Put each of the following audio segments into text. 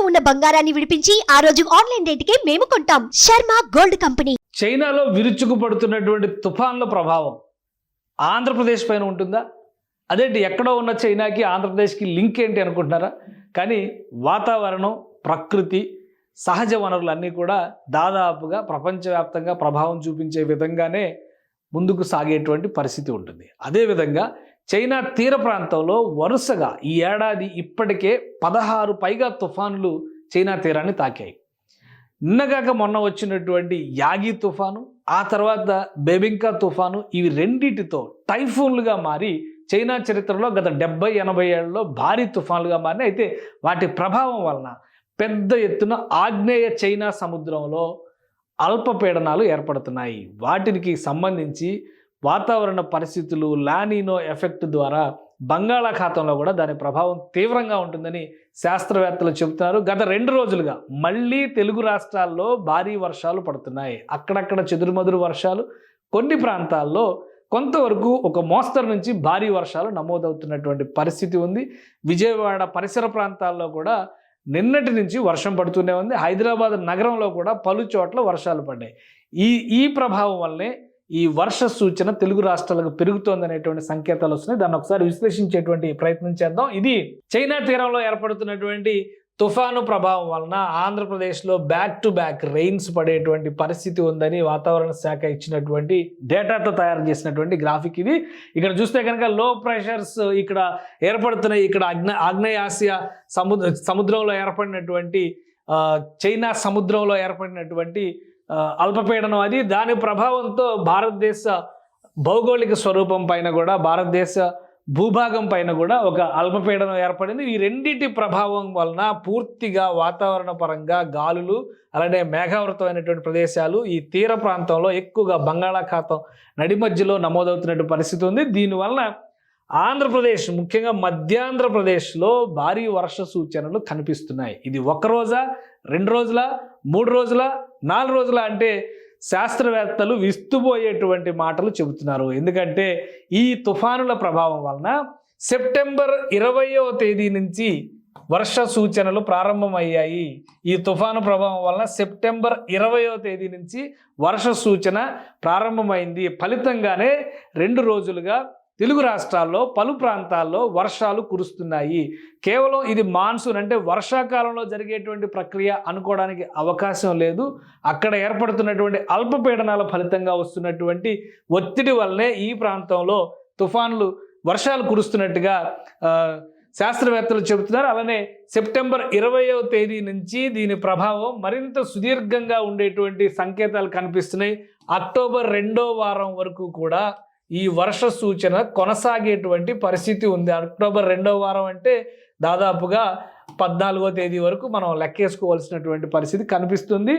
ఇంట్లో ఉన్న బంగారాన్ని విడిపించి ఆ రోజు ఆన్లైన్ రేటుకే మేము కొంటాం. Sharma gold company. చైనాలో విరుచుకు పడుతున్నటువంటి తుఫాన్ల ప్రభావం ఆంధ్రప్రదేశ్ పైన ఉంటుందా? అదేంటి ఎక్కడో ఉన్న చైనాకి ఆంధ్రప్రదేశ్కి లింక్ ఏంటి అనుకుంటున్నారా? కానీ వాతావరణం ప్రకృతి సహజ వనరులన్నీ కూడా దాదాపుగా ప్రపంచవ్యాప్తంగా ప్రభావం చూపించే విధంగానే ముందుకు సాగేటువంటి పరిస్థితి ఉంటుంది. అదేవిధంగా చైనా తీర ప్రాంతంలో వరుసగా ఈ ఏడాది ఇప్పటికే పదహారు పైగా తుఫానులు చైనా తీరాన్ని తాకాయి. నిన్నగాక మొన్న వచ్చినటువంటి యాగి తుఫాను ఆ తర్వాత బెబింకా తుఫాను ఇవి రెండిటితో టైఫూన్లుగా మారి చైనా చరిత్రలో గత డెబ్బై ఎనభై ఏళ్ళలో భారీ తుఫాన్లుగా మారిన అయితే వాటి ప్రభావం వలన పెద్ద ఎత్తున ఆగ్నేయ చైనా సముద్రంలో అల్పపీడనాలు ఏర్పడుతున్నాయి. వాటికి సంబంధించి వాతావరణ పరిస్థితులు లానినో ఎఫెక్ట్ ద్వారా బంగాళాఖాతంలో కూడా దాని ప్రభావం తీవ్రంగా ఉంటుందని శాస్త్రవేత్తలు చెబుతున్నారు. గత రెండు రోజులుగా మళ్ళీ తెలుగు రాష్ట్రాల్లో భారీ వర్షాలు పడుతున్నాయి. అక్కడక్కడ చెదురుమదురు వర్షాలు. కొన్ని ప్రాంతాల్లో కొంతవరకు ఒక మోస్తరు నుంచి భారీ వర్షాలు నమోదవుతున్నటువంటి పరిస్థితి ఉంది. విజయవాడ పరిసర ప్రాంతాల్లో కూడా నిన్నటి నుంచి వర్షం పడుతూనే ఉంది. హైదరాబాద్ నగరంలో కూడా పలు చోట్ల వర్షాలు పడ్డాయి. ఈ ఈ ప్రభావం వల్లనే ఈ వర్ష సూచన తెలుగు రాష్ట్రాలకు పెరుగుతోంది అనేటువంటి సంకేతాలు వస్తున్నాయి. దాన్ని ఒకసారి విశ్లేషించేటువంటి ప్రయత్నం చేద్దాం. ఇది చైనా తీరంలో ఏర్పడుతున్నటువంటి తుఫాను ప్రభావం వలన ఆంధ్రప్రదేశ్లో బ్యాక్ టు బ్యాక్ రెయిన్స్ పడేటువంటి పరిస్థితి ఉందని వాతావరణ శాఖ ఇచ్చినటువంటి డేటాతో తయారు చేసినటువంటి గ్రాఫిక్ ఇది. ఇక్కడ చూస్తే కనుక లో ప్రెషర్స్ ఇక్కడ ఏర్పడుతున్నాయి. ఇక్కడ అగ్న ఆగ్నేయాసియా సముద్ర సముద్రంలో ఏర్పడినటువంటి చైనా సముద్రంలో ఏర్పడినటువంటి అల్పపీడనం అది. దాని ప్రభావంతో భారతదేశ భౌగోళిక స్వరూపం పైన కూడా భారతదేశ భూభాగం పైన కూడా ఒక అల్పపీడనం ఏర్పడింది. ఈ రెండింటి ప్రభావం వలన పూర్తిగా వాతావరణ పరంగా గాలులు అలానే మేఘావృతమైనటువంటి ప్రదేశాలు ఈ తీర ప్రాంతంలో ఎక్కువగా బంగాళాఖాతం నడి మధ్యలో నమోదవుతున్నటువంటి పరిస్థితి ఉంది. దీనివలన ఆంధ్రప్రదేశ్ ముఖ్యంగా మధ్యాంధ్రప్రదేశ్లో భారీ వర్ష సూచనలు కనిపిస్తున్నాయి. ఇది ఒక రోజా రెండు రోజుల మూడు రోజుల? నాలుగు రోజుల అంటే శాస్త్రవేత్తలు విస్తుపోయేటువంటి మాటలు చెబుతున్నారు. ఎందుకంటే ఈ తుఫానుల ప్రభావం వలన సెప్టెంబర్ ఇరవయో తేదీ నుంచి వర్ష సూచనలు ప్రారంభమయ్యాయి. ఈ తుఫాను ప్రభావం వలన సెప్టెంబర్ ఇరవయో తేదీ నుంచి వర్ష సూచన ప్రారంభమైంది. ఫలితంగానే రెండు రోజులుగా తెలుగు రాష్ట్రాల్లో పలు ప్రాంతాల్లో వర్షాలు కురుస్తున్నాయి. కేవలం ఇది మాన్సూన్ అంటే వర్షాకాలంలో జరిగేటువంటి ప్రక్రియ అనుకోవడానికి అవకాశం లేదు. అక్కడ ఏర్పడుతున్నటువంటి అల్పపీడనాల ఫలితంగా వస్తున్నటువంటి ఒత్తిడి వల్లనే ఈ ప్రాంతంలో తుఫాన్లు వర్షాలు కురుస్తున్నట్టుగా శాస్త్రవేత్తలు చెబుతున్నారు. అలానే సెప్టెంబర్ ఇరవయవ తేదీ నుంచి దీని ప్రభావం మరింత సుదీర్ఘంగా ఉండేటువంటి సంకేతాలు కనిపిస్తున్నాయి. అక్టోబర్ రెండో వారం వరకు కూడా ఈ వర్ష సూచన కొనసాగేటువంటి పరిస్థితి ఉంది. అక్టోబర్ రెండవ వారం అంటే దాదాపుగా పద్నాలుగో తేదీ వరకు మనం లెక్కేసుకోవాల్సినటువంటి పరిస్థితి కనిపిస్తుంది.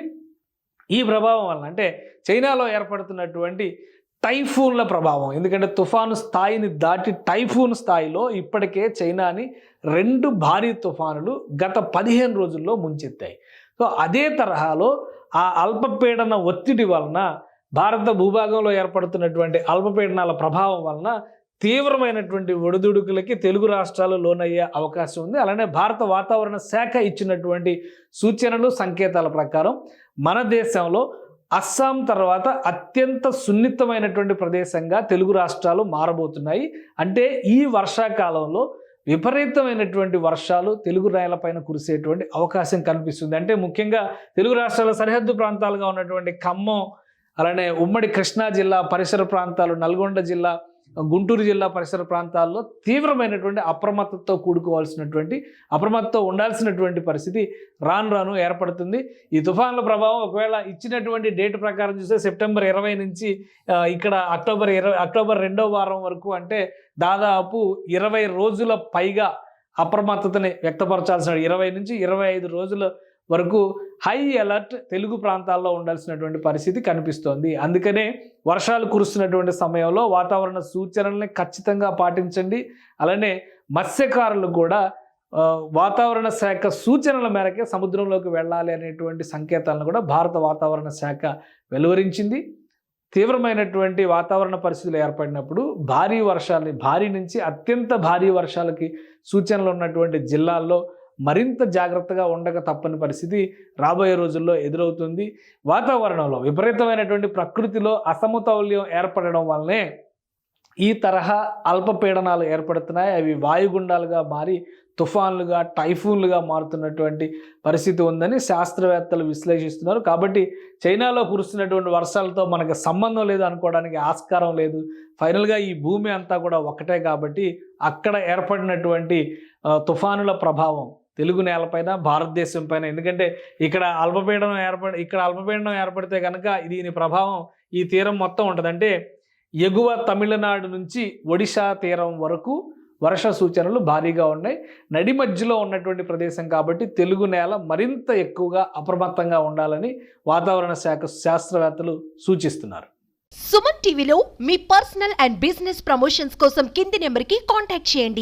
ఈ ప్రభావం వల్ల అంటే చైనాలో ఏర్పడుతున్నటువంటి టైఫూన్ల ప్రభావం. ఎందుకంటే తుఫాను స్థాయిని దాటి టైఫూన్ స్థాయిలో ఇప్పటికే చైనాని రెండు భారీ తుఫానులు గత పదిహేను రోజుల్లో ముంచెత్తాయి. సో అదే తరహాలో ఆ అల్పపీడన ఒత్తిడి వలన భారత భూభాగంలో ఏర్పడుతున్నటువంటి అల్పపీడనాల ప్రభావం వలన తీవ్రమైనటువంటి ఒడిదుడుకులకి తెలుగు రాష్ట్రాలు లోనయ్యే అవకాశం ఉంది. అలానే భారత వాతావరణ శాఖ ఇచ్చినటువంటి సూచనలు సంకేతాల ప్రకారం మన దేశంలో అస్సాం తర్వాత అత్యంత సున్నితమైనటువంటి ప్రదేశంగా తెలుగు రాష్ట్రాలు మారబోతున్నాయి. అంటే ఈ వర్షాకాలంలో విపరీతమైనటువంటి వర్షాలు తెలుగు రాయలపైన కురిసేటువంటి అవకాశం కనిపిస్తుంది. అంటే ముఖ్యంగా తెలుగు రాష్ట్రాల సరిహద్దు ప్రాంతాలుగా ఉన్నటువంటి ఖమ్మం అలానే ఉమ్మడి కృష్ణా జిల్లా పరిసర ప్రాంతాలు నల్గొండ జిల్లా గుంటూరు జిల్లా పరిసర ప్రాంతాల్లో తీవ్రమైనటువంటి అప్రమత్తతో కూడుకోవాల్సినటువంటి అప్రమత్తతో ఉండాల్సినటువంటి పరిస్థితి రాను రాను ఏర్పడుతుంది. ఈ తుఫాన్ల ప్రభావం ఒకవేళ ఇచ్చినటువంటి డేట్ ప్రకారం చూస్తే సెప్టెంబర్ ఇరవై నుంచి ఇక్కడ అక్టోబర్ ఇరవై అక్టోబర్ రెండో వారం వరకు అంటే దాదాపు ఇరవై రోజుల పైగా అప్రమత్తతని వ్యక్తపరచాల్సిన ఇరవై నుంచి ఇరవై ఐదు రోజుల వరకు హై అలర్ట్ తెలుగు ప్రాంతాల్లో ఉండాల్సినటువంటి పరిస్థితి కనిపిస్తోంది. అందుకనే వర్షాలు కురుస్తున్నటువంటి సమయంలో వాతావరణ సూచనల్ని ఖచ్చితంగా పాటించండి. అలానే మత్స్యకారులు కూడా వాతావరణ శాఖ సూచనల మేరకే సముద్రంలోకి వెళ్ళాలి అనేటువంటి సంకేతాలను కూడా భారత వాతావరణ శాఖ వెలువరించింది. తీవ్రమైనటువంటి వాతావరణ పరిస్థితులు ఏర్పడినప్పుడు భారీ వర్షాలని భారీ నుంచి అత్యంత భారీ వర్షాలకి సూచనలు ఉన్నటువంటి జిల్లాల్లో మరింత జాగ్రత్తగా ఉండక తప్పని పరిస్థితి రాబోయే రోజుల్లో ఎదురవుతుంది. వాతావరణంలో విపరీతమైనటువంటి ప్రకృతిలో అసమతౌల్యం ఏర్పడడం వల్లనే ఈ తరహా అల్పపీడనాలు ఏర్పడుతున్నాయి. అవి వాయుగుండాలుగా మారి తుఫాన్లుగా టైఫూన్లుగా మారుతున్నటువంటి పరిస్థితి ఉందని శాస్త్రవేత్తలు విశ్లేషిస్తున్నారు. కాబట్టి చైనాలో కురుస్తున్నటువంటి వర్షాలతో మనకు సంబంధం లేదు అనుకోవడానికి ఆస్కారం లేదు. ఫైనల్గా ఈ భూమి అంతా కూడా ఒకటే కాబట్టి అక్కడ ఏర్పడినటువంటి తుఫానుల ప్రభావం తెలుగు నేలపైన భారతదేశం పైన. ఎందుకంటే ఇక్కడ అల్పపీడనం ఏర్పడి ఇక్కడ అల్పపీడనం ఏర్పడితే కనుక దీని ప్రభావం ఈ తీరం మొత్తం ఉంటుంది. అంటే ఎగువ తమిళనాడు నుంచి ఒడిశా తీరం వరకు వర్ష సూచనలు భారీగా ఉన్నాయి. నడి మధ్యలో ఉన్నటువంటి ప్రదేశం కాబట్టి తెలుగు నేల మరింత ఎక్కువగా అప్రమత్తంగా ఉండాలని వాతావరణ శాఖ శాస్త్రవేత్తలు సూచిస్తున్నారు. సుమన్ టీవీలో మీ పర్సనల్ అండ్ బిజినెస్ ప్రమోషన్స్ కోసం కింది నెంబర్కి కాంటాక్ట్ చేయండి.